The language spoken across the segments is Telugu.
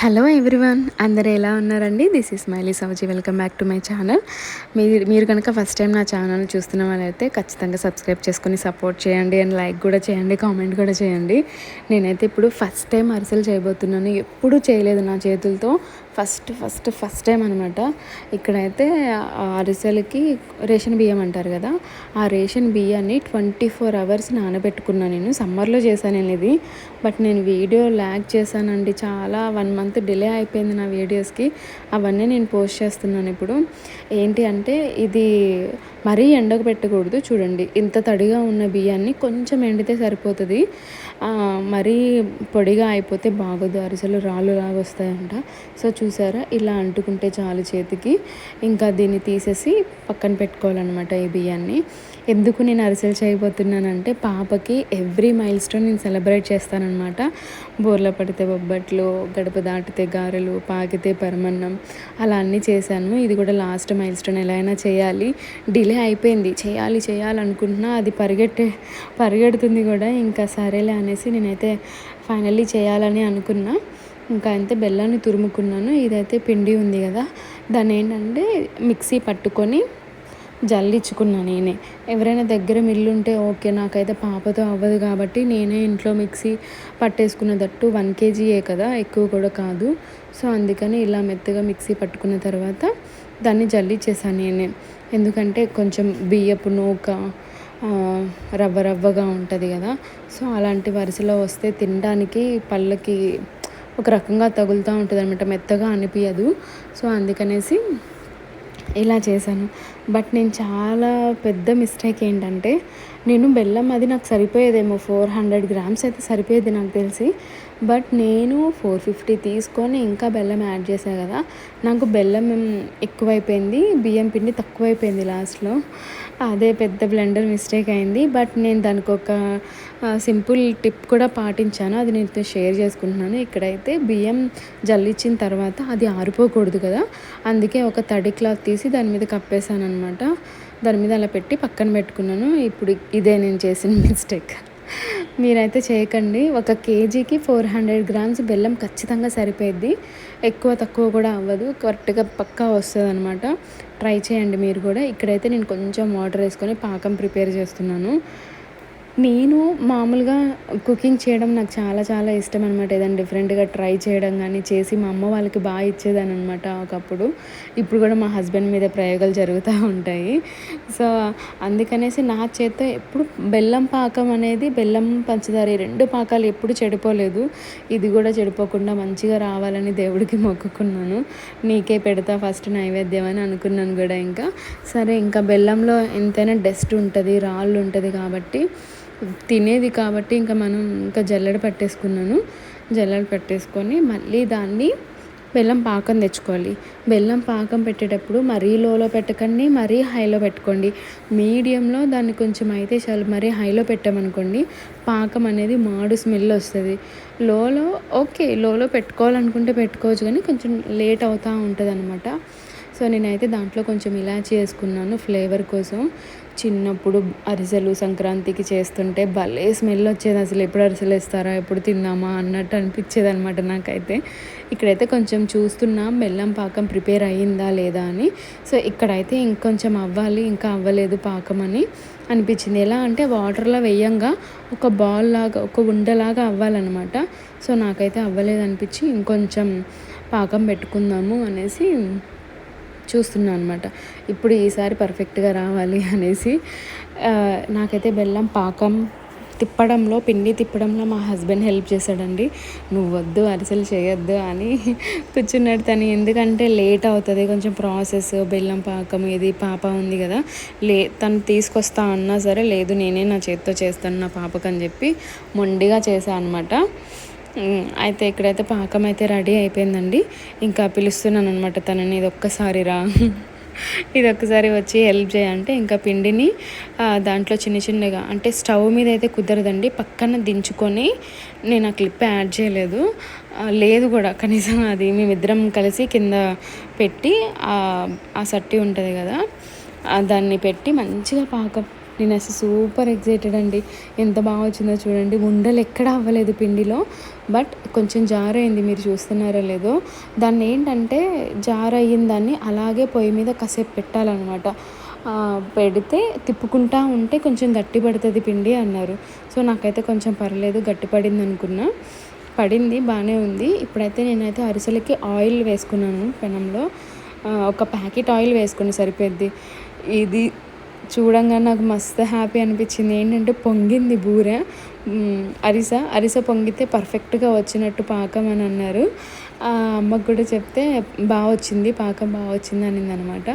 హలో ఎవ్రీవన్ అందరు ఎలా ఉన్నారండి? This is Maili Savaji welcome back to my channel మీరు మీరు కనుక ఫస్ట్ టైం నా ఛానల్ చూస్తున్న వాళ్ళైతే ఖచ్చితంగా సబ్స్క్రైబ్ చేసుకుని సపోర్ట్ చేయండి అండ్ లైక్ కూడా చేయండి కామెంట్ కూడా చేయండి. నేనైతే ఇప్పుడు ఫస్ట్ టైం అరిసెలు చేయబోతున్నాను. ఎప్పుడూ చేయలేదు నా చేతులతో. ఫస్ట్ ఫస్ట్ ఫస్ట్ టైం అనమాట ఇక్కడైతే అరిసెలకి రేషన్ బియ్యం అంటారు కదా ఆ రేషన్ బియ్యాన్ని ట్వంటీ ఫోర్ అవర్స్ నానబెట్టుకున్నాను నేను. సమ్మర్లో చేశాను నేను ఇది బట్ నేను వీడియో ల్యాక్ చేశానండి. చాలా వన్ మంత్ డిలే అయిపోయింది నా వీడియోస్కి. అవన్నీ నేను పోస్ట్ చేస్తున్నాను ఇప్పుడు. ఏంటి అంటే ఇది మరీ ఎండకు పెట్టకూడదు. చూడండి ఇంత తడిగా ఉన్న బియ్యాన్ని కొంచెం ఎండితే సరిపోతుంది. మరీ పొడిగా అయిపోతే బాగోదు. అరిసెలు రాళ్ళు లాగా వస్తాయంట. సో చూసారా? ఇలా అంటుకుంటే చాలు చేతికి. ఇంకా దీన్ని తీసేసి పక్కన పెట్టుకోవాలన్నమాట ఈ బియ్యాన్ని. ఎందుకు నేను అరిసెలు చేయబోతున్నానంటే పాపకి ఎవ్రీ మైల్ స్టోన్ నేను సెలబ్రేట్ చేస్తానన్నమాట. బోర్ల పడితే బొబ్బట్లు గడప దాటితే గారెలు పాకితే పరమన్నం అలా అన్నీ చేశాను. ఇది కూడా లాస్ట్ మైల్ స్టోన్ ఎలా అయినా చేయాలి. డిలే అయిపోయింది. చేయాలి చేయాలనుకుంటున్నా అది పరిగెట్టే పరిగెడుతుంది కూడా. ఇంకా సరేలే అనేసి నేనైతే ఫైనల్లీ చేయాలని అనుకున్నా. ఇంకా అయితే బెల్లాన్ని తురుముకున్నాను. ఇదైతే పిండి ఉంది కదా. దాన్ని ఏంటంటే మిక్సీ పట్టుకొని జల్లించుకున్నా నేనే. ఎవరైనా దగ్గర మిల్లు ఉంటే ఓకే నాకైతే పాపతో అవ్వదు కాబట్టి నేనే ఇంట్లో మిక్సీ పట్టేసుకున్నదట్టు వన్ కేజీయే కదా ఎక్కువ కూడా కాదు. సో అందుకని ఇలా మెత్తగా మిక్సీ పట్టుకున్న తర్వాత దాన్ని జల్లిచ్చేసాను నేనే. ఎందుకంటే కొంచెం బియ్యపు నూక రవ్వ రవ్వగా ఉంటుంది కదా. సో అలాంటి వరుసలో వస్తే తినడానికి పళ్ళకి ఒక రకంగా తగులుతూ ఉంటుంది అనమాట మెత్తగా అనిపించదు సో అందుకనేసి ఇలా చేశాను. బట్ నేను చాలా పెద్ద మిస్టేక్ ఏంటంటే నేను బెల్లం అది నాకు సరిపోయేదేమో ఫోర్ హండ్రెడ్ గ్రామ్స్ అయితే సరిపోయేది నాకు తెలిసి. బట్ నేను ఫోర్ ఫిఫ్టీ తీసుకొని ఇంకా బెల్లం యాడ్ చేశాను కదా నాకు బెల్లం ఎక్కువైపోయింది బియ్యం పిండి తక్కువైపోయింది లాస్ట్లో. అదే పెద్ద బ్లెండర్ మిస్టేక్ అయింది. బట్ నేను దానికి ఒక సింపుల్ టిప్ కూడా పాటించాను. అది నేను షేర్ చేసుకుంటున్నాను. ఇక్కడైతే బియ్యం జల్లిచ్చిన తర్వాత అది ఆరిపోకూడదు కదా. అందుకే ఒక తడి క్లాత్ తీసి దాని మీద కప్పేశాను అనమాట. దాని మీద అలా పెట్టి పక్కన పెట్టుకున్నాను. ఇప్పుడు ఇదే నేను చేసిన మిస్టేక్. మీరైతే చేయకండి. ఒక కేజీకి ఫోర్ హండ్రెడ్ గ్రామ్స్ బెల్లం ఖచ్చితంగా సరిపోయిద్ది. ఎక్కువ తక్కువ కూడా అవ్వదు. కరెక్ట్గా పక్కా వస్తుంది అనమాట ట్రై చేయండి మీరు కూడా. ఇక్కడైతే నేను కొంచెం వాటర్ వేసుకొని పాకం ప్రిపేర్ చేస్తున్నాను. నేను మామూలుగా కుకింగ్ చేయడం నాకు చాలా చాలా ఇష్టం అనమాట ఏదైనా డిఫరెంట్గా ట్రై చేయడం కానీ చేసి మా అమ్మ వాళ్ళకి బాగా ఇచ్చేదాని అనమాట ఒకప్పుడు. ఇప్పుడు కూడా మా హస్బెండ్ మీద ప్రయోగాలు జరుగుతూ ఉంటాయి. సో అందుకనేసి నా చేత్తో ఎప్పుడు బెల్లం పాకం అనేది బెల్లం పంచదార రెండు పాకాలు ఎప్పుడు చెడిపోలేదు. ఇది కూడా చెడిపోకుండా మంచిగా రావాలని దేవుడికి మొక్కుకున్నాను. నీకే పెడతా ఫస్ట్ నైవేద్యం అని అనుకున్నాను కూడా ఇంకా. సరే ఇంకా బెల్లంలో ఎంతైనా డస్ట్ ఉంటుంది రాళ్ళు ఉంటుంది కాబట్టి తినేది కాబట్టి ఇంకా మనం ఇంకా జల్లెడ పట్టేసుకున్నాను. జల్లెడ పట్టేసుకొని మళ్ళీ దాన్ని బెల్లం పాకం తెచ్చుకోవాలి. బెల్లం పాకం పెట్టేటప్పుడు మరీ లోలో పెట్టకండి మరీ హైలో పెట్టుకోండి. మీడియంలో దాన్ని కొంచెం అయితే చాలు మరీ హైలో పెట్టామనుకోండి పాకం అనేది మాడు స్మెల్ వస్తుంది. లోలో ఓకే లోలో పెట్టుకోవాలనుకుంటే పెట్టుకోవచ్చు కానీ కొంచెం లేట్ అవుతూ ఉంటుంది అనమాట సో నేనైతే దాంట్లో కొంచెం ఇలాచి వేసుకున్నాను ఫ్లేవర్ కోసం. చిన్నప్పుడు అరిసెలు సంక్రాంతికి చేస్తుంటే భలే స్మెల్ వచ్చేది. అసలు ఎప్పుడు అరిసెలు వేస్తారా ఎప్పుడు తిందామా అన్నట్టు అనిపించేది అనమాట నాకైతే. ఇక్కడైతే కొంచెం చూస్తున్నా బెల్లం పాకం ప్రిపేర్ అయ్యిందా లేదా అని. సో ఇక్కడైతే ఇంకొంచెం అవ్వాలి ఇంకా అవ్వలేదు పాకం అని అనిపించింది. ఎలా అంటే వాటర్లో వేయంగా ఒక బాల్ లాగా ఒక ఉండలాగా అవ్వాలన్నమాట. సో నాకైతే అవ్వలేదు అనిపించి ఇంకొంచెం పాకం పెట్టుకుందాము అనేసి చూస్తున్నాను అనమాట ఇప్పుడు ఈసారి పర్ఫెక్ట్గా రావాలి అనేసి నాకైతే బెల్లం పాకం తిప్పడంలో పిండి తిప్పడంలో మా హస్బెండ్ హెల్ప్ చేశాడండి. నువ్వు వద్దు అరిసెలు చేయొద్దు అని కూర్చున్నాడు తను. ఎందుకంటే లేట్ అవుతుంది కొంచెం ప్రాసెస్ బెల్లం పాకం ఇది పాప ఉంది కదా. లే తను తీసుకొస్తా అన్నా సరే లేదు నేనే నా చేత్తో చేస్తాను నా పాపకు అని చెప్పి మొండిగా చేశాను అనమాట అయితే ఇక్కడైతే పాకం అయితే రెడీ అయిపోయిందండి. ఇంకా పిలుస్తున్నాను అనమాట తనని ఇది ఒక్కసారి రా. ఇది ఒక్కసారి వచ్చి హెల్ప్ చేయంటే ఇంకా పిండిని దాంట్లో చిన్న చిన్నగా అంటే స్టవ్ మీద అయితే కుదరదండి. పక్కన దించుకొని నేను ఆ క్లిప్ యాడ్ చేయలేదు. లేదు కూడా కనీసం అది మేమిద్దరం కలిసి కింద పెట్టి ఆ సట్టి ఉంటుంది కదా దాన్ని పెట్టి మంచిగా పాకం నేను అసలు సూపర్ ఎగ్జైటెడ్ అండి. ఎంత బాగా వచ్చిందో చూడండి. ఉండలు ఎక్కడ అవ్వలేదు పిండిలో. బట్ కొంచెం జార్ అయింది మీరు చూస్తున్నారో లేదో. దాన్ని ఏంటంటే జార్ అయిన దాన్ని అలాగే పొయ్యి మీద కాసేపు పెట్టాలన్నమాట. పెడితే తిప్పుకుంటా ఉంటే కొంచెం గట్టి పడుతుంది పిండి అన్నారు. సో నాకైతే కొంచెం పర్లేదు గట్టి పడింది అనుకున్నా పడింది బాగానే ఉంది. ఇప్పుడైతే నేనైతే అరిసెలకి ఆయిల్ వేసుకున్నాను పెనంలో. ఒక ప్యాకెట్ ఆయిల్ వేసుకుని సరిపోద్ది. ఇది చూడంగా నాకు మస్తు హ్యాపీ అనిపించింది. ఏంటంటే పొంగింది బూర. అరిస. అరిస పొంగితే పర్ఫెక్ట్గా వచ్చినట్టు పాకం అని అన్నారు. ఆ అమ్మకు కూడా చెప్తే బాగా వచ్చింది పాకం బాగా వచ్చింది అనింది అనమాట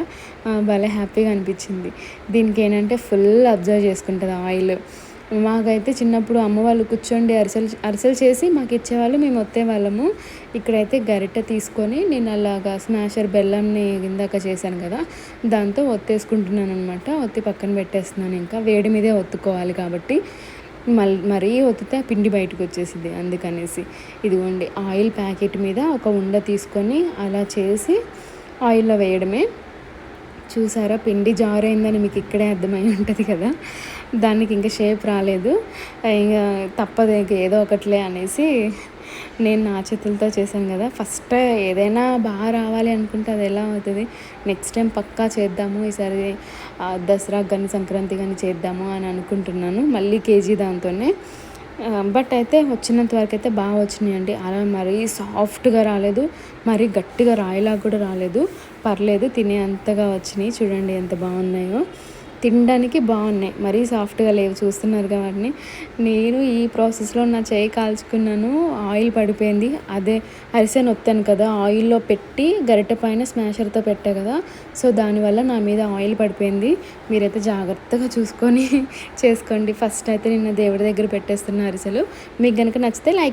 భలే హ్యాపీగా అనిపించింది. దీనికి ఏంటంటే ఫుల్ అబ్జర్వ్ చేసుకుంటుంది ఆయిల్. మాకైతే చిన్నప్పుడు అమ్మ వాళ్ళు కూర్చోండి అరిసెలు అరిసెలు చేసి మాకు ఇచ్చేవాళ్ళు మేము వస్తే వాళ్ళము. ఇక్కడైతే గరిటె తీసుకొని నేను అలాగా స్మాషర్ బెల్లంని ఇందాక చేశాను కదా దాంతో ఒత్తేసుకుంటున్నాను అనమాట ఒత్తి పక్కన పెట్టేస్తున్నాను ఇంకా. వేడి మీదే ఒత్తుకోవాలి కాబట్టి మళ్ళీ మరీ ఒత్తితే ఆ పిండి బయటకు వచ్చేసింది అందుకనేసి. ఇదిగోండి ఆయిల్ ప్యాకెట్ మీద ఒక ఉండ తీసుకొని అలా చేసి ఆయిల్లో వేయడమే. చూసారా? పిండి జారైందని మీకు ఇక్కడే అర్థమై ఉంటుంది కదా? దానికి ఇంకా షేప్ రాలేదు. ఇంకా తప్పదు ఇంక ఏదో ఒకట్లే అనేసి నేను నా చేతులతో చేశాను కదా. ఫస్ట్ ఏదైనా బాగా రావాలి అనుకుంటే అది ఎలా అవుతుంది? నెక్స్ట్ టైం పక్కా చేద్దాము. ఈసారి దసరా కానీ సంక్రాంతి కానీ చేద్దాము అని అనుకుంటున్నాను. మళ్ళీ కేజీ దాంతోనే బట్ అయితే వచ్చినంత వరకు అయితే బాగా వచ్చినాయండి. అలా మరీ సాఫ్ట్గా రాలేదు. మరీ గట్టిగా రాయిలాగా కూడా రాలేదు. పర్లేదు తినే అంతగా వచ్చినాయి. చూడండి ఎంత బాగున్నాయో. తినడానికి బాగున్నాయి. మరీ సాఫ్ట్గా లేవు. చూస్తున్నారు కాబట్టి నేను ఈ ప్రాసెస్లో నా చేయి కాల్చుకున్నాను. ఆయిల్ పడిపోయింది. అదే అరిసె నొత్తాను కదా. ఆయిల్లో పెట్టి గరిటె పైన స్మాషర్తో పెట్టా కదా. సో దానివల్ల నా మీద ఆయిల్ పడిపోయింది. మీరైతే జాగ్రత్తగా చూసుకొని చేసుకోండి. ఫస్ట్ అయితే నిన్న దేవుడి దగ్గర పెట్టేస్తున్న అరిసెలు. మీకు కనుక నచ్చితే లైక్